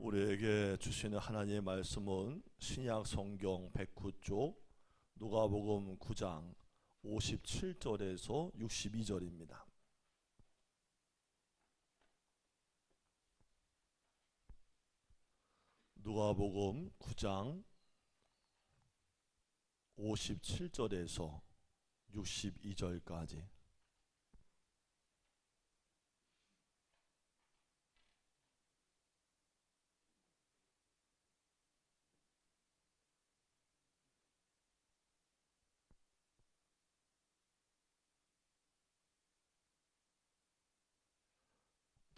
우리에게 주시는 하나님의 말씀은 신약 성경 109쪽 누가복음 9장 57절에서 62절입니다. 누가복음 9장 57절에서 62절까지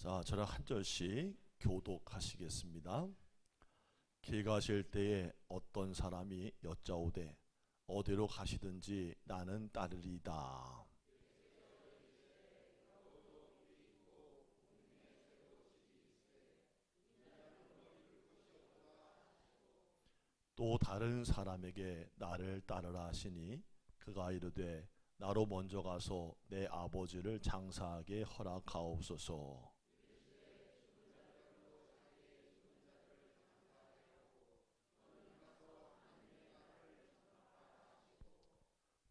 자, 저랑 한 절씩 교독하시겠습니다. 길 가실 때에 어떤 사람이 여짜오되 어디로 가시든지 나는 따르리다. 또 다른 사람에게 나를 따르라 하시니 그가 이르되 나로 먼저 가서 내 아버지를 장사하게 허락하옵소서.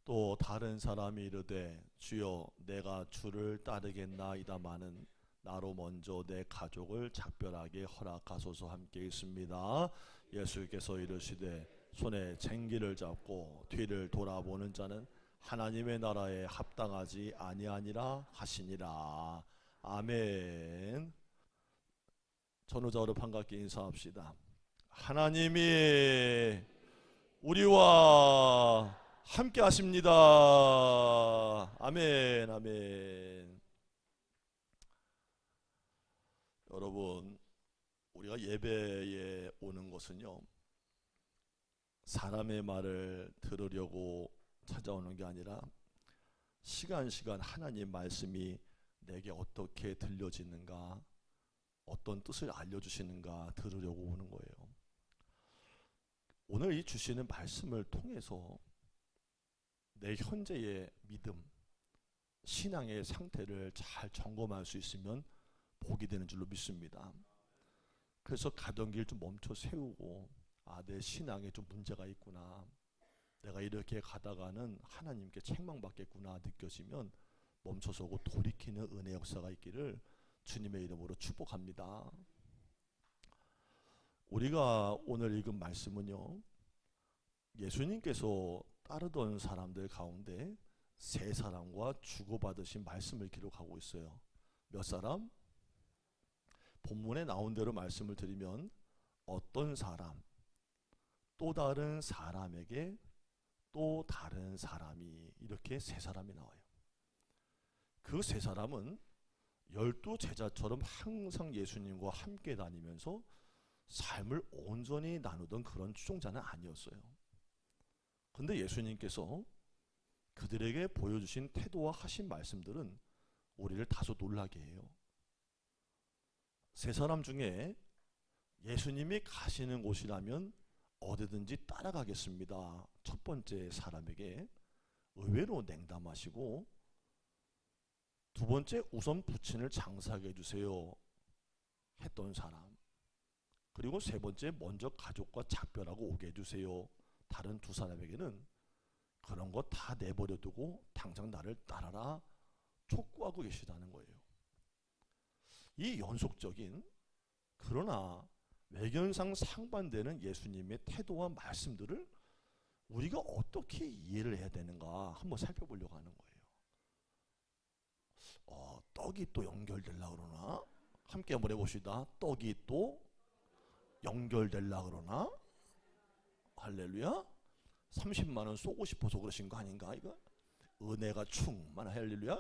또 다른 사람이 이르되 주여 내가 주를 따르겠나이다마는 나로 먼저 내 가족을 작별하게 허락하소서 함께 있습니다. 예수께서 이르시되 손에 쟁기를 잡고 뒤를 돌아보는 자는 하나님의 나라에 합당하지 아니하니라 하시니라. 아멘. 전우자로 반갑게 인사합시다. 하나님이 우리와 함께 하십니다. 아멘, 아멘. 여러분, 우리가 예배에 오는 것은요, 사람의 말을 들으려고 찾아오는 게 아니라, 시간, 시간 하나님 말씀이 내게 어떻게 들려지는가, 어떤 뜻을 알려주시는가 들으려고 오는 거예요. 오늘 이 주시는 말씀을 통해서 내 현재의 믿음, 신앙의 상태를 잘 점검할 수 있으면 복이 되는 줄로 믿습니다. 그래서 가던 길 좀 멈춰 세우고 아, 내 신앙에 좀 문제가 있구나. 내가 이렇게 가다가는 하나님께 책망받겠구나 느껴지면 멈춰서고 돌이키는 은혜 역사가 있기를 주님의 이름으로 축복합니다. 우리가 오늘 읽은 말씀은요. 예수님께서 따르던 사람들 가운데 세 사람과 주고받으신 말씀을 기록하고 있어요. 몇 사람? 본문에 나온 대로 말씀을 드리면 어떤 사람, 또 다른 사람에게 또 다른 사람이 이렇게 세 사람이 나와요. 그 세 사람은 열두 제자처럼 항상 예수님과 함께 다니면서 삶을 온전히 나누던 그런 추종자는 아니었어요. 근데 예수님께서 그들에게 보여주신 태도와 하신 말씀들은 우리를 다소 놀라게 해요. 세 사람 중에 예수님이 가시는 곳이라면 어디든지 따라가겠습니다. 첫 번째 사람에게 의외로 냉담하시고 두 번째 우선 부친을 장사하게 해주세요. 했던 사람. 그리고 세 번째 먼저 가족과 작별하고 오게 해주세요. 다른 두 사람에게는 그런 거 다 내버려 두고 당장 나를 따라라 촉구하고 계시다는 거예요. 이 연속적인 그러나 외견상 상반되는 예수님의 태도와 말씀들을 우리가 어떻게 이해를 해야 되는가 한번 살펴보려고 하는 거예요. 어, 떡이 또 연결될라 그러나 함께 한번 해봅시다. 떡이 또 연결될라 그러나 할렐루야. 30만 원 쏘고 싶어서 그러신 거 아닌가 이거? 은혜가 충만 할렐루야.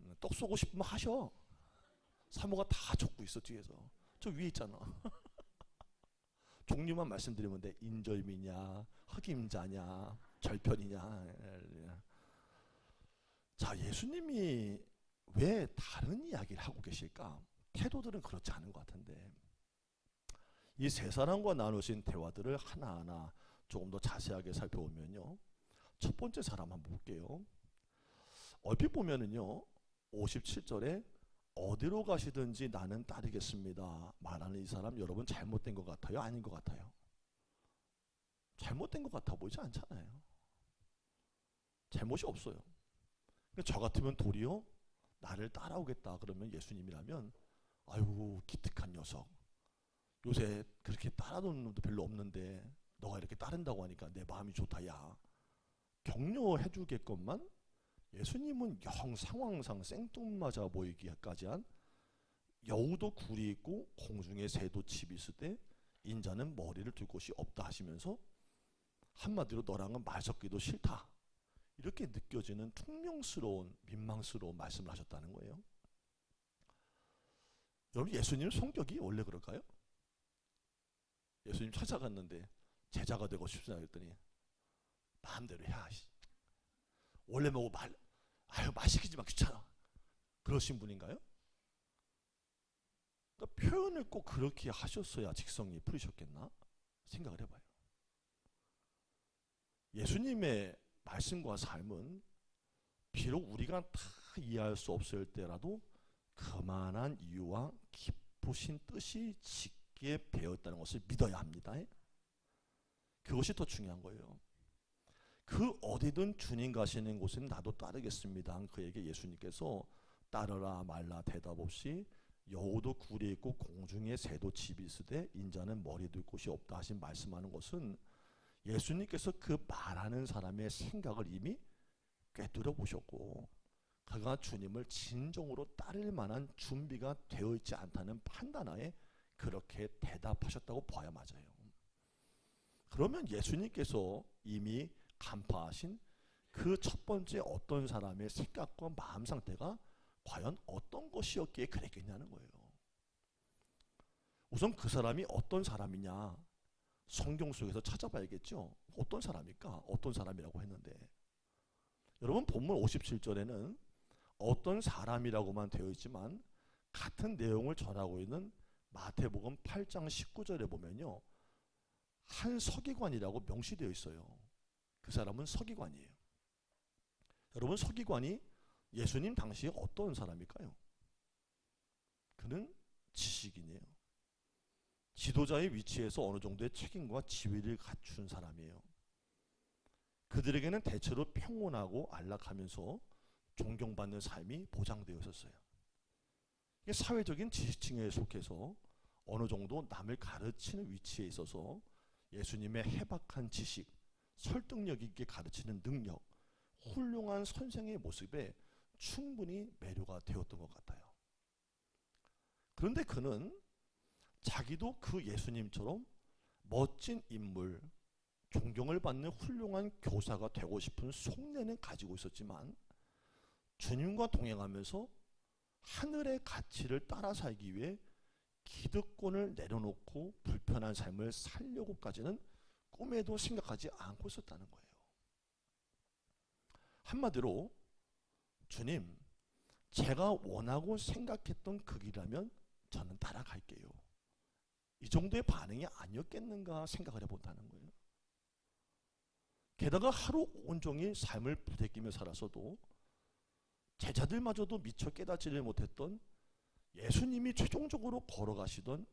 음, 떡 쏘고 싶으면 하셔. 사모가 다 적고 있어 뒤에서. 저 위에 있잖아. 종류만 말씀드리면 돼. 인절미냐, 흑임자냐, 절편이냐. 자, 예수님이 왜 다른 이야기를 하고 계실까? 태도들은 그렇지 않은 것 같은데. 이 세 사람과 나누신 대화들을 하나하나 조금 더 자세하게 살펴보면요. 첫 번째 사람 한번 볼게요. 얼핏 보면은요. 57절에 어디로 가시든지 나는 따르겠습니다. 말하는 이 사람 여러분 잘못된 것 같아요? 아닌 것 같아요? 잘못된 것 같아 보이지 않잖아요. 잘못이 없어요. 저 같으면 도리어 나를 따라오겠다 그러면 예수님이라면 아이고 기특한 녀석. 요새 그렇게 따라오는 놈도 별로 없는데 너가 이렇게 따른다고 하니까 내 마음이 좋다 야. 격려해 주겠건만 예수님은 영 상황상 생뚱맞아 보이기까지 한 여우도 굴이 있고 공중에 새도 집이 있을 때 인자는 머리를 둘 곳이 없다 하시면서 한마디로 너랑은 말 섞기도 싫다. 이렇게 느껴지는 퉁명스러운 민망스러운 말씀을 하셨다는 거예요. 여러분 예수님 성격이 원래 그럴까요? 예수님 찾아갔는데 제자가 되고 싶으냐 했더니 마음대로 해. 씨. 원래 뭐 말, 아유 마 귀찮아. 그러신 분인가요? 그러니까 표현을 꼭 그렇게 하셨어야 직성이 풀리셨겠나 생각을 해봐요. 예수님의 말씀과 삶은 비록 우리가 다 이해할 수 없을 때라도 그만한 이유와 깊으신 뜻이 짙게 배었다는 것을 믿어야 합니다. 그것이 더 중요한 거예요. 그 어디든 주님 가시는 곳은 나도 따르겠습니다. 그에게 예수님께서 따르라 말라 대답 없이 여우도 굴이 있고 공중에 새도 집이 있으되 인자는 머리 둘 곳이 없다 하신 말씀하는 것은 예수님께서 그 말하는 사람의 생각을 이미 꿰뚫어 보셨고 그가 주님을 진정으로 따를 만한 준비가 되어 있지 않다는 판단하에 그렇게 대답하셨다고 봐야 맞아요. 그러면 예수님께서 이미 간파하신 그 첫 번째 어떤 사람의 생각과 마음 상태가 과연 어떤 것이었기에 그랬겠냐는 거예요. 우선 그 사람이 어떤 사람이냐 성경 속에서 찾아봐야겠죠. 어떤 사람일까? 어떤 사람이라고 했는데 여러분 본문 57절에는 어떤 사람이라고만 되어 있지만 같은 내용을 전하고 있는 마태복음 8장 19절에 보면요. 한 서기관이라고 명시되어 있어요. 그 사람은 서기관이에요. 여러분 서기관이 예수님 당시에 어떤 사람일까요? 그는 지식인이에요. 지도자의 위치에서 어느 정도의 책임과 지위를 갖춘 사람이에요. 그들에게는 대체로 평온하고 안락하면서 존경받는 삶이 보장되어 있었어요. 사회적인 지식층에 속해서 어느 정도 남을 가르치는 위치에 있어서 예수님의 해박한 지식, 설득력 있게 가르치는 능력, 훌륭한 선생의 모습에 충분히 매료가 되었던 것 같아요. 그런데 그는 자기도 그 예수님처럼 멋진 인물, 존경을 받는 훌륭한 교사가 되고 싶은 속내는 가지고 있었지만 주님과 동행하면서 하늘의 가치를 따라 살기 위해 기득권을 내려놓고 불편한 삶을 살려고까지는 꿈에도 생각하지 않고 있었다는 거예요. 한마디로 주님, 제가 원하고 생각했던 그 길이라면 저는 따라갈게요. 이 정도의 반응이 아니었겠는가 생각을 해본다는 거예요. 게다가 하루 온종일 삶을 부대끼며 살아서도 제자들마저도 미처 깨닫지를 못했던 예수님이 최종적으로 걸어가시던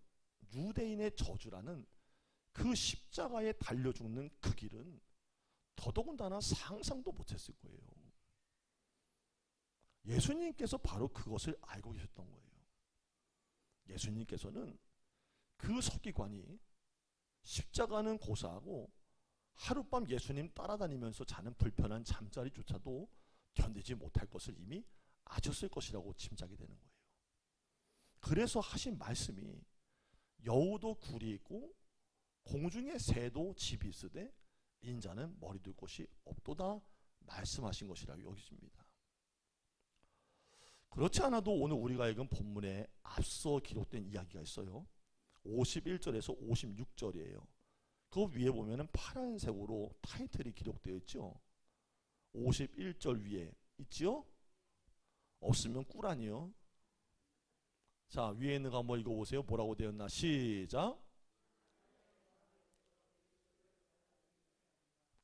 유대인의 저주라는 그 십자가에 달려 죽는 그 길은 더더군다나 상상도 못했을 거예요. 예수님께서 바로 그것을 알고 계셨던 거예요. 예수님께서는 그 서기관이 십자가는 고사하고 하룻밤 예수님 따라다니면서 자는 불편한 잠자리조차도 견디지 못할 것을 이미 아셨을 것이라고 짐작이 되는 거예요. 그래서 하신 말씀이 여우도 굴이 있고 공중에 새도 집이 있으되 인자는 머리 둘 곳이 없도다 말씀하신 것이라고 여기십니다. 그렇지 않아도 오늘 우리가 읽은 본문에 앞서 기록된 이야기가 있어요. 51절에서 56절이에요. 그 위에 보면은 파란색으로 타이틀이 기록되어 있죠. 51절 위에 있지요? 없으면 꿀 아니요. 자, 위에 있는 거 한번 읽어보세요. 뭐라고 되었나? 시작.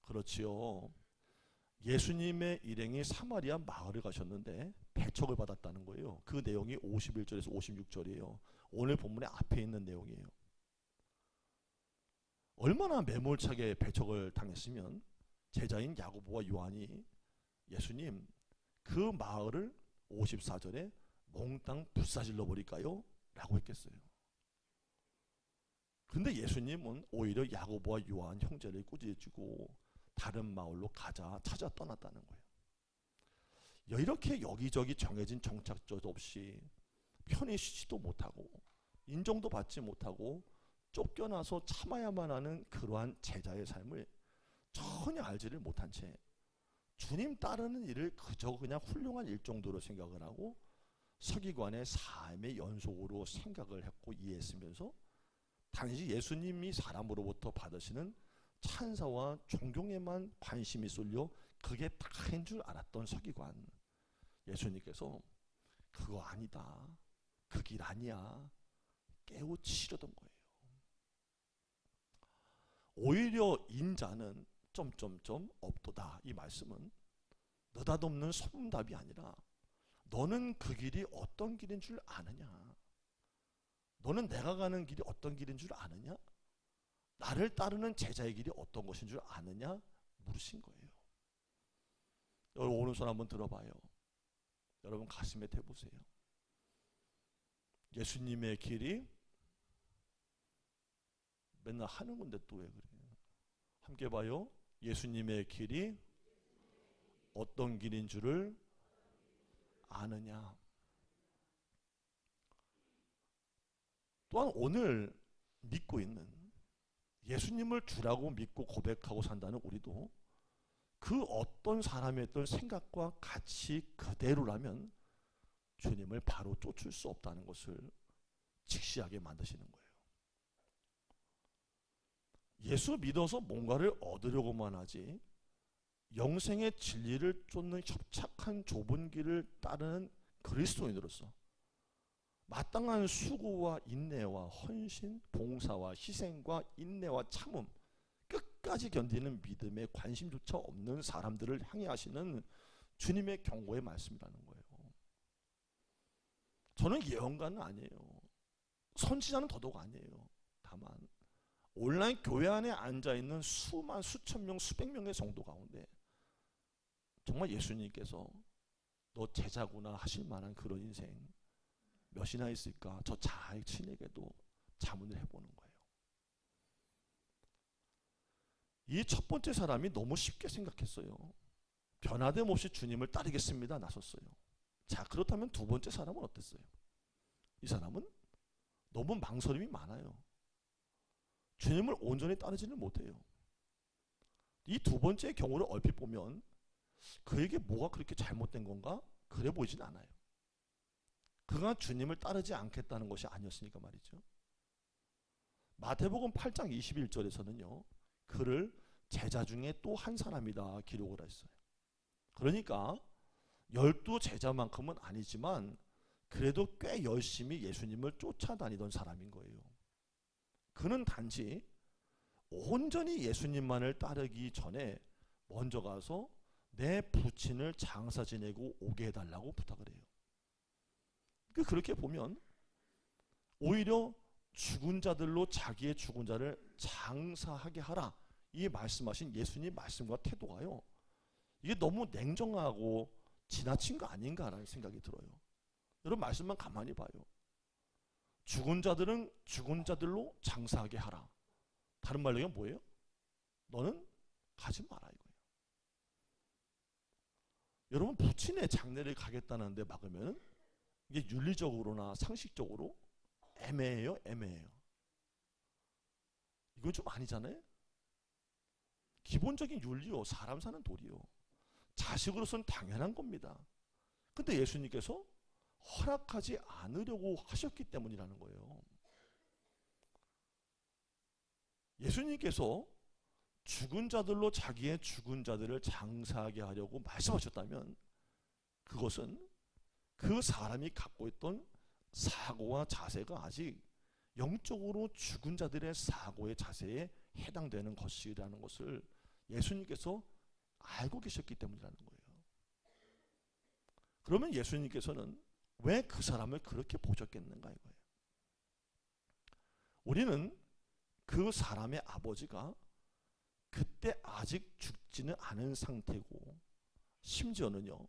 그렇지요. 예수님의 일행이 사마리아 마을에 가셨는데 배척을 받았다는 거예요. 그 내용이 51절에서 56절이에요. 오늘 본문의 앞에 있는 내용이에요. 얼마나 매몰차게 배척을 당했으면 제자인 야고보와 요한이 예수님 그 마을을 54절에 몽땅 불사질러 버릴까요? 라고 했겠어요. 근데 예수님은 오히려 야고보와 요한 형제를 꾸짖고 다른 마을로 가자 찾아 떠났다는 거예요. 이렇게 여기저기 정해진 정착지도 없이 편히 쉬지도 못하고 인정도 받지 못하고 쫓겨나서 참아야만 하는 그러한 제자의 삶을 전혀 알지를 못한 채 주님 따르는 일을 그저 그냥 훌륭한 일 정도로 생각을 하고 서기관의 삶의 연속으로 생각을 했고 이해했으면서 단지 예수님이 사람으로부터 받으시는 찬사와 존경에만 관심이 쏠려 그게 다인 줄 알았던 서기관. 예수님께서 그거 아니다. 그 길 아니야. 깨우치려던 거예요. 오히려 인자는 점점점 없도다. 이 말씀은 느닷없는 소문답이 아니라 너는 그 길이 어떤 길인 줄 아느냐 너는 내가 가는 길이 어떤 길인 줄 아느냐 나를 따르는 제자의 길이 어떤 것인 줄 아느냐 물으신 거예요. 여러분 오른손 한번 들어봐요. 여러분 가슴에 대보세요. 예수님의 길이 맨날 하는 건데 또 왜 그래요? 함께 봐요. 예수님의 길이 어떤 길인 줄을 아느냐. 또한 오늘 믿고 있는 예수님을 주라고 믿고 고백하고 산다는 우리도 그 어떤 사람의 어떤 생각과 가치 그대로라면 주님을 바로 쫓을 수 없다는 것을 직시하게 만드시는 거예요. 예수 믿어서 뭔가를 얻으려고만 하지 영생의 진리를 쫓는 협착한 좁은 길을 따르는 그리스도인으로서 마땅한 수고와 인내와 헌신, 봉사와 희생과 인내와 참음 끝까지 견디는 믿음에 관심조차 없는 사람들을 향해 하시는 주님의 경고의 말씀이라는 거예요. 저는 예언가는 아니에요. 선지자는 더더욱 아니에요. 다만 온라인 교회 안에 앉아 있는 수만 수천 명 수백 명의 성도 가운데 정말 예수님께서 너 제자구나 하실 만한 그런 인생 몇이나 있을까? 저 자신에게도 자문을 해보는 거예요. 이 첫 번째 사람이 너무 쉽게 생각했어요. 변화됨 없이 주님을 따르겠습니다. 나섰어요. 자, 그렇다면 두 번째 사람은 어땠어요? 이 사람은 너무 망설임이 많아요. 주님을 온전히 따르지는 못해요. 이 두 번째 경우를 얼핏 보면 그에게 뭐가 그렇게 잘못된 건가? 그래 보이진 않아요. 그가 주님을 따르지 않겠다는 것이 아니었으니까 말이죠. 마태복음 8장 21절에서는요. 그를 제자 중에 또 한 사람이다 기록을 했어요. 그러니까 열두 제자만큼은 아니지만 그래도 꽤 열심히 예수님을 쫓아다니던 사람인 거예요. 그는 단지 온전히 예수님만을 따르기 전에 먼저 가서 내 부친을 장사 지내고 오게 해달라고 부탁을 해요. 그 그렇게 보면 오히려 죽은 자들로 자기의 죽은 자를 장사하게 하라. 이 말씀하신 예수님 말씀과 태도가요. 이게 너무 냉정하고 지나친 거 아닌가라는 생각이 들어요. 여러분 말씀만 가만히 봐요. 죽은 자들은 죽은 자들로 장사하게 하라. 다른 말로 이게 뭐예요? 너는 가지 마라 이거예요. 여러분 부친의 장례를 가겠다는데 막으면 이게 윤리적으로나 상식적으로 애매해요, 애매해요. 이건 좀 아니잖아요. 기본적인 윤리요, 사람 사는 도리요. 자식으로서는 당연한 겁니다. 근데 예수님께서 허락하지 않으려고 하셨기 때문이라는 거예요. 예수님께서 죽은 자들로 자기의 죽은 자들을 장사하게 하려고 말씀하셨다면 그것은 그 사람이 갖고 있던 사고와 자세가 아직 영적으로 죽은 자들의 사고의 자세에 해당되는 것이라는 것을 예수님께서 알고 계셨기 때문이라는 거예요. 그러면 예수님께서는 왜 그 사람을 그렇게 보셨겠는가 이거예요. 우리는 그 사람의 아버지가 그때 아직 죽지는 않은 상태고 심지어는요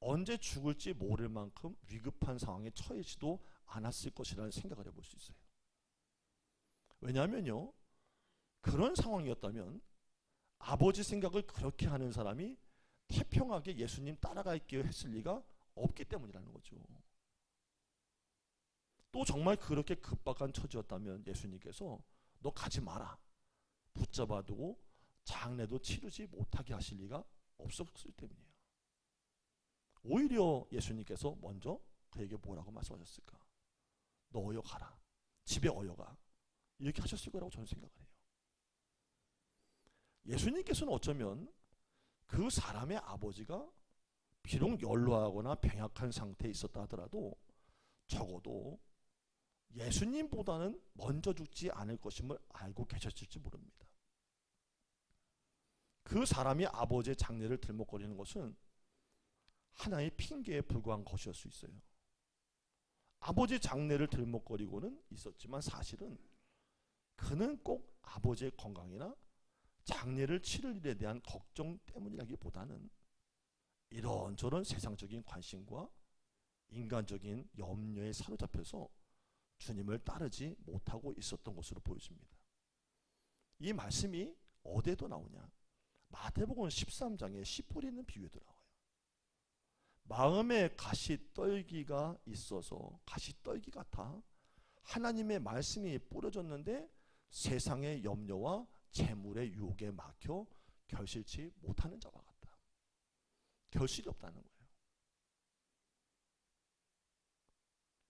언제 죽을지 모를 만큼 위급한 상황에 처해지도 않았을 것이라는 생각을 해볼 수 있어요. 왜냐하면요 그런 상황이었다면 아버지 생각을 그렇게 하는 사람이 태평하게 예수님 따라갈게요 했을 리가 없기 때문이라는 거죠. 또 정말 그렇게 급박한 처지였다면 예수님께서 너 가지 마라. 붙잡아두고 장례도 치르지 못하게 하실 리가 없었을 때문이에요. 오히려 예수님께서 먼저 그에게 뭐라고 말씀하셨을까? 너 어여 가라. 집에 어여 가. 이렇게 하셨을 거라고 저는 생각을 해요. 예수님께서는 어쩌면 그 사람의 아버지가 비록 연로하거나 병약한 상태에 있었다 하더라도 적어도 예수님보다는 먼저 죽지 않을 것임을 알고 계셨을지 모릅니다. 그 사람이 아버지의 장례를 들먹거리는 것은 하나의 핑계에 불과한 것이었을 수 있어요. 아버지 장례를 들먹거리고는 있었지만 사실은 그는 꼭 아버지의 건강이나 장례를 치를 일에 대한 걱정 때문이라기보다는 이런저런 세상적인 관심과 인간적인 염려에 사로잡혀서 주님을 따르지 못하고 있었던 것으로 보여집니다. 이 말씀이 어디에도 나오냐? 마태복음 13장에 씨 뿌리는 비유도 나와요. 마음에 가시 떨기가 있어서 가시 떨기 같아 하나님의 말씀이 뿌려졌는데 세상의 염려와 재물의 유혹에 막혀 결실치 못하는 자와 같다. 결실이 없다는 거예요.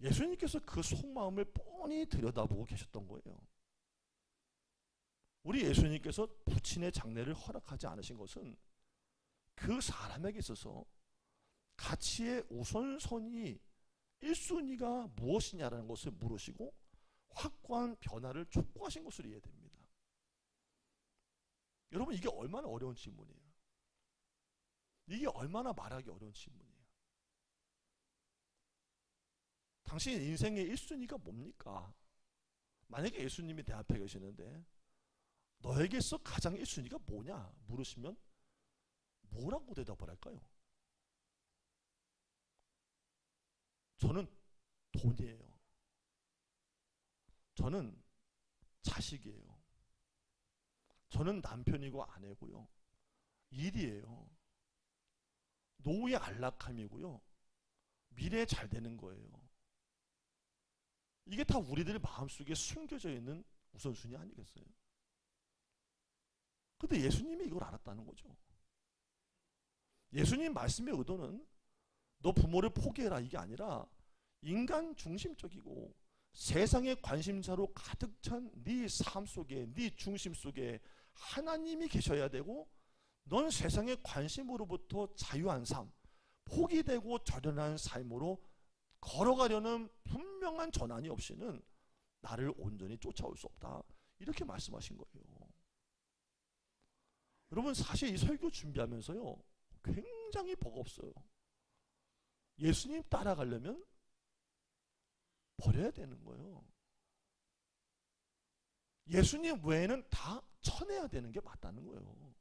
예수님께서 그 속마음을 뻔히 들여다보고 계셨던 거예요. 우리 예수님께서 부친의 장례를 허락하지 않으신 것은 그 사람에게 있어서 가치의 우선선이 1순위가 무엇이냐라는 것을 물으시고 확고한 변화를 촉구하신 것으로 이해됩니다. 여러분 이게 얼마나 어려운 질문이에요. 이게 얼마나 말하기 어려운 질문이에요. 당신 인생의 1순위가 뭡니까? 만약에 예수님이 내 앞에 계시는데 너에게서 가장 1순위가 뭐냐 물으시면 뭐라고 대답을 할까요? 저는 돈이에요. 저는 자식이에요. 저는 남편이고 아내고요. 일이에요. 노후의 안락함이고요. 미래에 잘 되는 거예요. 이게 다 우리들의 마음속에 숨겨져 있는 우선순위 아니겠어요? 근데 예수님이 이걸 알았다는 거죠. 예수님 말씀의 의도는 너 부모를 포기해라 이게 아니라 인간 중심적이고 세상의 관심사로 가득 찬 네 삶 속에 네 중심 속에 하나님이 계셔야 되고 넌 세상의 관심으로부터 자유한 삶 포기되고 절연한 삶으로 걸어가려는 분명한 전환이 없이는 나를 온전히 쫓아올 수 없다. 이렇게 말씀하신 거예요. 여러분 사실 이 설교 준비하면서요. 굉장히 버겁어요. 예수님 따라가려면 버려야 되는 거예요. 예수님 외에는 다 쳐내야 되는 게 맞다는 거예요.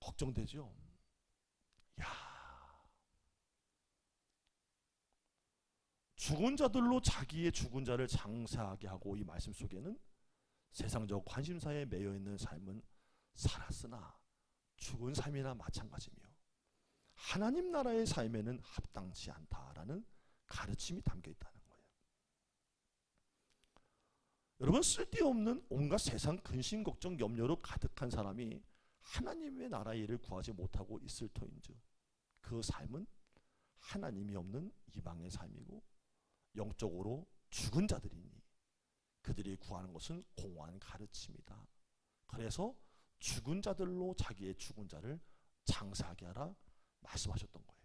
걱정되죠? 죽은 자들로 자기의 죽은 자를 장사하게 하고 이 말씀 속에는 세상적 관심사에 매여 있는 삶은 살았으나 죽은 삶이나 마찬가지며 하나님 나라의 삶에는 합당치 않다라는 가르침이 담겨 있다는 거예요. 여러분 쓸데없는 온갖 세상 근심 걱정 염려로 가득한 사람이 하나님의 나라의 일을 구하지 못하고 있을 터인즉 그 삶은 하나님이 없는 이방의 삶이고 영적으로 죽은 자들이니 그들이 구하는 것은 공허한 가르침이다. 그래서 죽은 자들로 자기의 죽은 자를 장사하게 하라 말씀하셨던 거예요.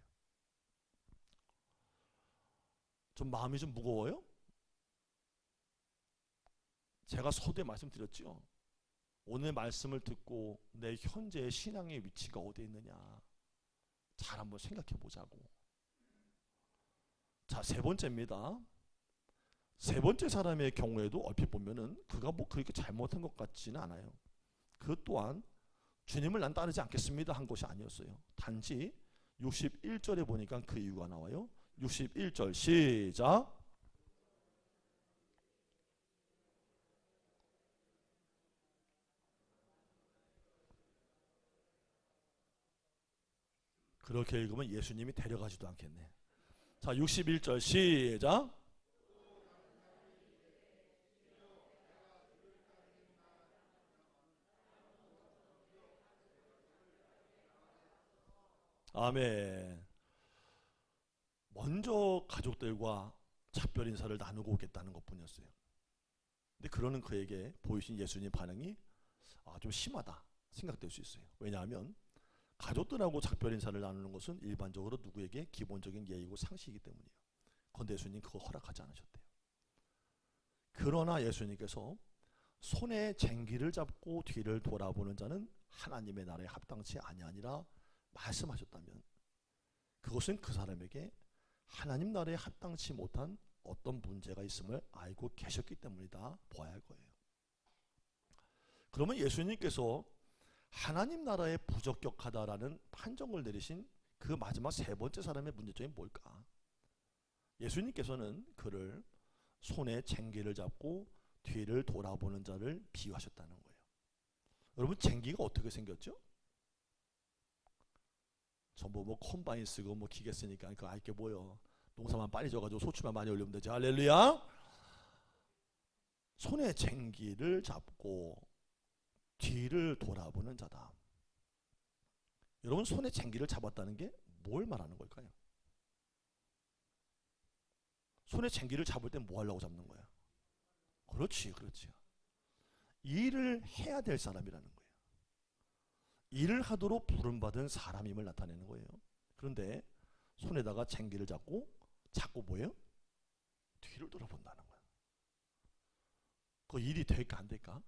좀 마음이 좀 무거워요? 제가 서두에 말씀드렸죠. 오늘 말씀을 듣고 내 현재의 신앙의 위치가 어디에 있느냐 잘 한번 생각해 보자고. 자, 세 번째입니다. 세 번째 사람의 경우에도 얼핏 보면은 그가 뭐 그렇게 잘못한 것 같지는 않아요. 그 또한 주님을 난 따르지 않겠습니다 한 것이 아니었어요. 단지 61절에 보니까 그 이유가 나와요. 61절 시작. 그렇게 읽으면 예수님이 데려가지도 않겠네. 자, 61절 시작. 아멘. 먼저 가족들과 작별 인사를 나누고 오겠다는 것 뿐이었어요. 근데 그러는 그에게 보이신 예수님 반응이 아, 좀 심하다 생각될 수 있어요. 왜냐하면 가족들하고 작별 인사를 나누는 것은 일반적으로 누구에게 기본적인 예의고 상식이기 때문이에요. 그런데 예수님 그거 허락하지 않으셨대요. 그러나 예수님께서 손에 쟁기를 잡고 뒤를 돌아보는 자는 하나님의 나라에 합당치 아니하니라 말씀하셨다면 그것은 그 사람에게 하나님 나라에 합당치 못한 어떤 문제가 있음을 알고 계셨기 때문이다 보아야 할 거예요. 그러면 예수님께서 하나님 나라에 부적격하다라는 판정을 내리신 그 마지막 세 번째 사람의 문제점이 뭘까? 예수님께서는 그를 손에 쟁기를 잡고 뒤를 돌아보는 자를 비유하셨다는 거예요. 여러분 쟁기가 어떻게 생겼죠? 전부 뭐 콤바인 쓰고 뭐 기계 쓰니까 그 알게 뭐요. 농사만 빨리 져가지고 소출만 많이 올리면 되지. 할렐루야. 손에 쟁기를 잡고 뒤를 돌아보는 자다. 여러분 손에 쟁기를 잡았다는 게 뭘 말하는 걸까요? 손에 쟁기를 잡을 때 뭐 하려고 잡는 거야? 그렇지, 그렇지. 일을 해야 될 사람이라는 거예요. 일을 하도록 부름받은 사람임을 나타내는 거예요. 그런데 손에다가 쟁기를 잡고 자꾸 뭐예요? 뒤를 돌아본다는 거야. 그 일이 될까 안 될까?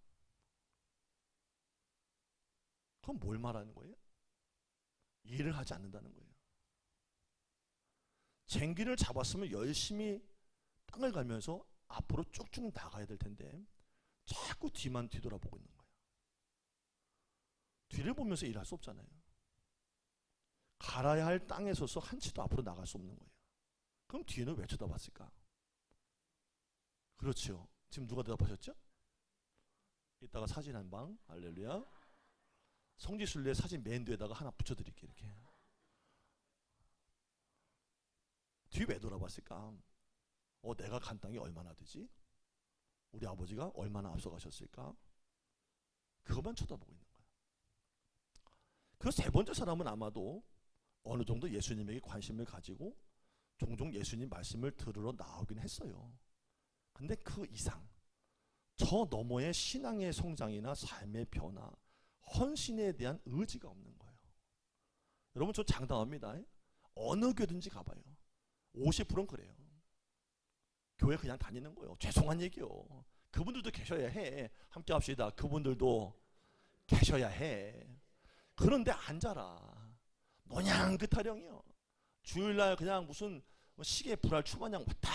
그럼 뭘 말하는 거예요? 일을 하지 않는다는 거예요. 쟁기를 잡았으면 열심히 땅을 갈면서 앞으로 쭉쭉 나가야 될 텐데 자꾸 뒤만 뒤돌아보고 있는 거예요. 뒤를 보면서 일할 수 없잖아요. 갈아야 할 땅에 서서 한 치도 앞으로 나갈 수 없는 거예요. 그럼 뒤는 왜 쳐다봤을까? 그렇죠. 지금 누가 대답하셨죠? 이따가 사진 한 방, 할렐루야. 성지순례 사진 맨 뒤에다가 하나 붙여드릴게요. 이렇게. 뒤 왜 돌아봤을까? 어, 내가 간 땅이 얼마나 되지? 우리 아버지가 얼마나 앞서가셨을까? 그것만 쳐다보고 있는. 그 세 번째 사람은 아마도 어느 정도 예수님에게 관심을 가지고 종종 예수님 말씀을 들으러 나오긴 했어요. 근데 그 이상 저 너머의 신앙의 성장이나 삶의 변화, 헌신에 대한 의지가 없는 거예요. 여러분 저 장담합니다. 어느 교든지 가봐요. 50%는 그래요. 교회 그냥 다니는 거예요. 죄송한 얘기요. 그분들도 계셔야 해. 함께 합시다. 그분들도 계셔야 해. 그런데 앉아라. 노냥 그 타령이요. 주일날 그냥 무슨 뭐 시계 불알 추마냥 왔다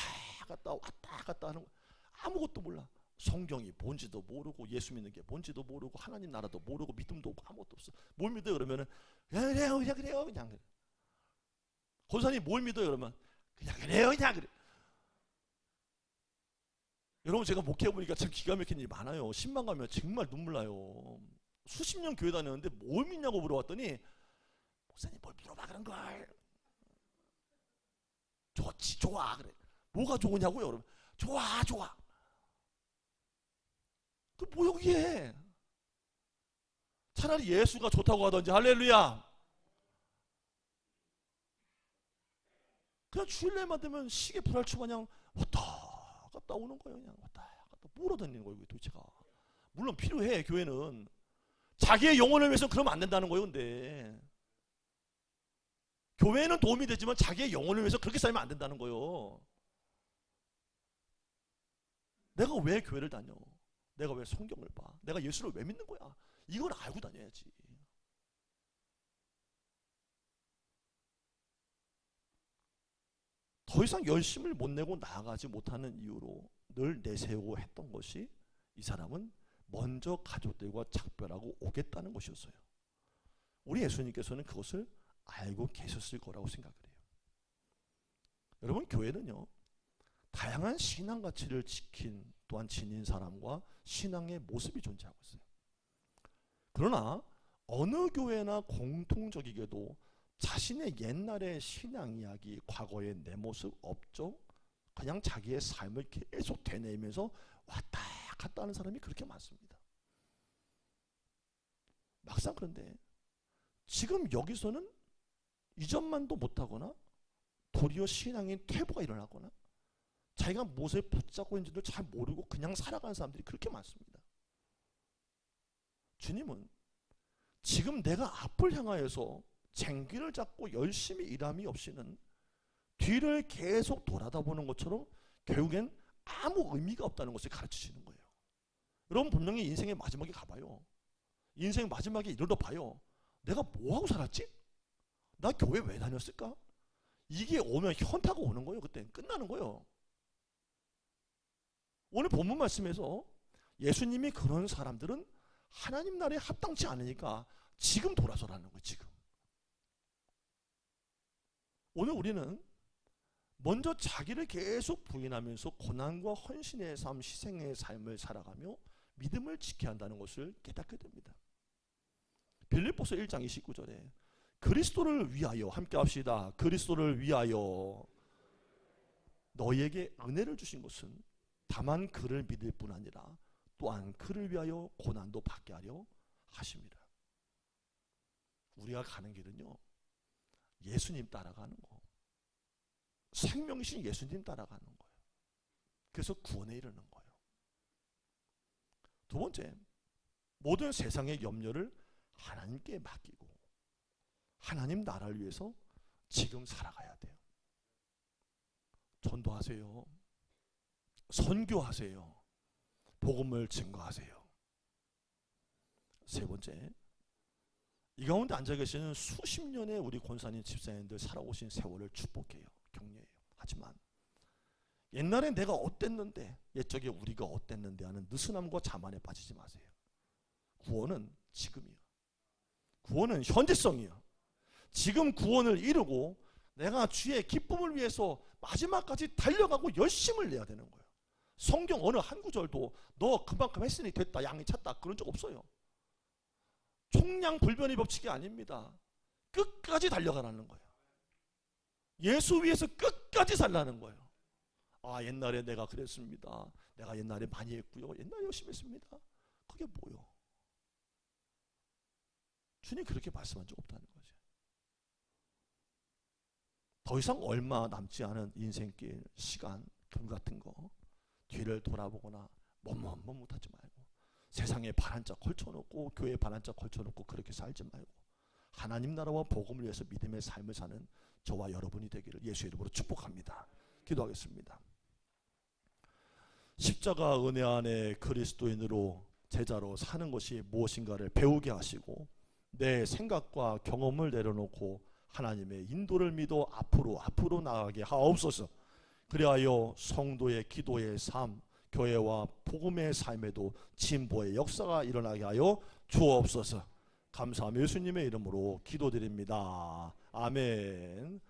갔다 왔다 갔다 하는 거 아무것도 몰라. 성경이 뭔지도 모르고 예수 믿는 게 뭔지도 모르고 하나님 나라도 모르고 믿음도 없고 아무것도 없어. 뭘 믿어요 그러면은 그냥 그래요 그냥 그래요 그냥 그래. 권사님 뭘 믿어요 그러면 그냥 그래요 그냥 그래. 여러분 제가 목회해 보니까 참 기가 막힌 일이 많아요. 10만 가면 정말 눈물 나요. 수십 년 교회 다녔는데 뭘 믿냐고 물어봤더니 목사님 뭘 물어봐 그런 걸. 좋지 좋아 그래. 뭐가 좋으냐고요 여러분. 좋아 좋아. 그 뭐야 그게. 차라리 예수가 좋다고 하던지 할렐루야. 그냥 주일날만 되면 시계 불알추 마냥 왔다 갔다 오는 거예요 그냥 왔다 갔다 몰아다니는 거예요 도대체가 물론 필요해 교회는 자기의 영혼을 위해서 그러면 안 된다는 거예요 근데 교회는 도움이 되지만 자기의 영혼을 위해서 그렇게 살면 안 된다는 거예요 내가 왜 교회를 다녀 내가 왜 성경을 봐? 내가 예수를 왜 믿는 거야? 이걸 알고 다녀야지. 더 이상 열심을 못 내고 나아가지 못하는 이유로 늘 내세우고 했던 것이 이 사람은 먼저 가족들과 작별하고 오겠다는 것이었어요. 우리 예수님께서는 그것을 알고 계셨을 거라고 생각을 해요. 여러분 교회는요 다양한 신앙 가치를 지킨 또한 지닌 사람과 신앙의 모습이 존재하고 있어요. 그러나 어느 교회나 공통적이게도 자신의 옛날의 신앙 이야기, 과거의 내 모습 없죠? 그냥 자기의 삶을 계속 되뇌면서 왔다 갔다 하는 사람이 그렇게 많습니다. 막상 그런데 지금 여기서는 이전만도 못하거나 도리어 신앙인 퇴보가 일어나거나 자기가 무엇을 붙잡고 있는지도 잘 모르고 그냥 살아가는 사람들이 그렇게 많습니다. 주님은 지금 내가 앞을 향하여서 쟁기를 잡고 열심히 일함이 없이는 뒤를 계속 돌아다 보는 것처럼 결국엔 아무 의미가 없다는 것을 가르치시는 거예요. 여러분 분명히 인생의 마지막에 가봐요. 인생 마지막에 이르러 봐요. 내가 뭐하고 살았지? 나 교회 왜 다녔을까? 이게 오면 현타가 오는 거예요. 그때 끝나는 거예요. 오늘 본문 말씀에서 예수님이 그런 사람들은 하나님 나라에 합당치 않으니까 지금 돌아서라는 거예요. 지금. 오늘 우리는 먼저 자기를 계속 부인하면서 고난과 헌신의 삶, 희생의 삶을 살아가며 믿음을 지켜야 한다는 것을 깨닫게 됩니다. 빌립보서 1장 29절에 그리스도를 위하여 함께 합시다. 그리스도를 위하여 너희에게 은혜를 주신 것은 다만 그를 믿을 뿐 아니라 또한 그를 위하여 고난도 받게 하려 하십니다. 우리가 가는 길은요. 예수님 따라가는 거. 생명이신 예수님 따라가는 거예요. 그래서 구원에 이르는 거예요. 두 번째, 모든 세상의 염려를 하나님께 맡기고 하나님 나라를 위해서 지금 살아가야 돼요. 전도하세요. 선교하세요. 복음을 증거하세요. 세 번째, 이 가운데 앉아 계시는 수십 년의 우리 권사님 집사님들 살아오신 세월을 축복해요. 격려해요. 하지만 옛날에 내가 어땠는데 옛적에 우리가 어땠는데 하는 느슨함과 자만에 빠지지 마세요. 구원은 지금이요. 구원은 현재성이요. 지금 구원을 이루고 내가 주의 기쁨을 위해서 마지막까지 달려가고 열심을 내야 되는 거예요. 성경 어느 한 구절도 너 그만큼 했으니 됐다 양이 찼다 그런 적 없어요. 총량 불변의 법칙이 아닙니다. 끝까지 달려가라는 거예요. 예수 위해서 끝까지 살라는 거예요. 아 옛날에 내가 그랬습니다. 내가 옛날에 많이 했고요. 옛날에 열심히 했습니다. 그게 뭐요? 주님 그렇게 말씀한 적 없다는 거죠. 더 이상 얼마 남지 않은 인생길, 시간, 돈 같은 거 뒤를 돌아보거나 머뭇머뭇하지 말고 세상에 발한자 걸쳐놓고 교회에 발한자 걸쳐놓고 그렇게 살지 말고 하나님 나라와 복음을 위해서 믿음의 삶을 사는 저와 여러분이 되기를 예수 이름으로 축복합니다. 기도하겠습니다. 십자가 은혜 안에 그리스도인으로 제자로 사는 것이 무엇인가를 배우게 하시고 내 생각과 경험을 내려놓고 하나님의 인도를 믿어 앞으로 앞으로 나가게 하옵소서. 그리하여 성도의 기도의 삶, 교회와 복음의 삶에도 진보의 역사가 일어나게 하여 주옵소서. 감사하며 예수님의 이름으로 기도드립니다. 아멘.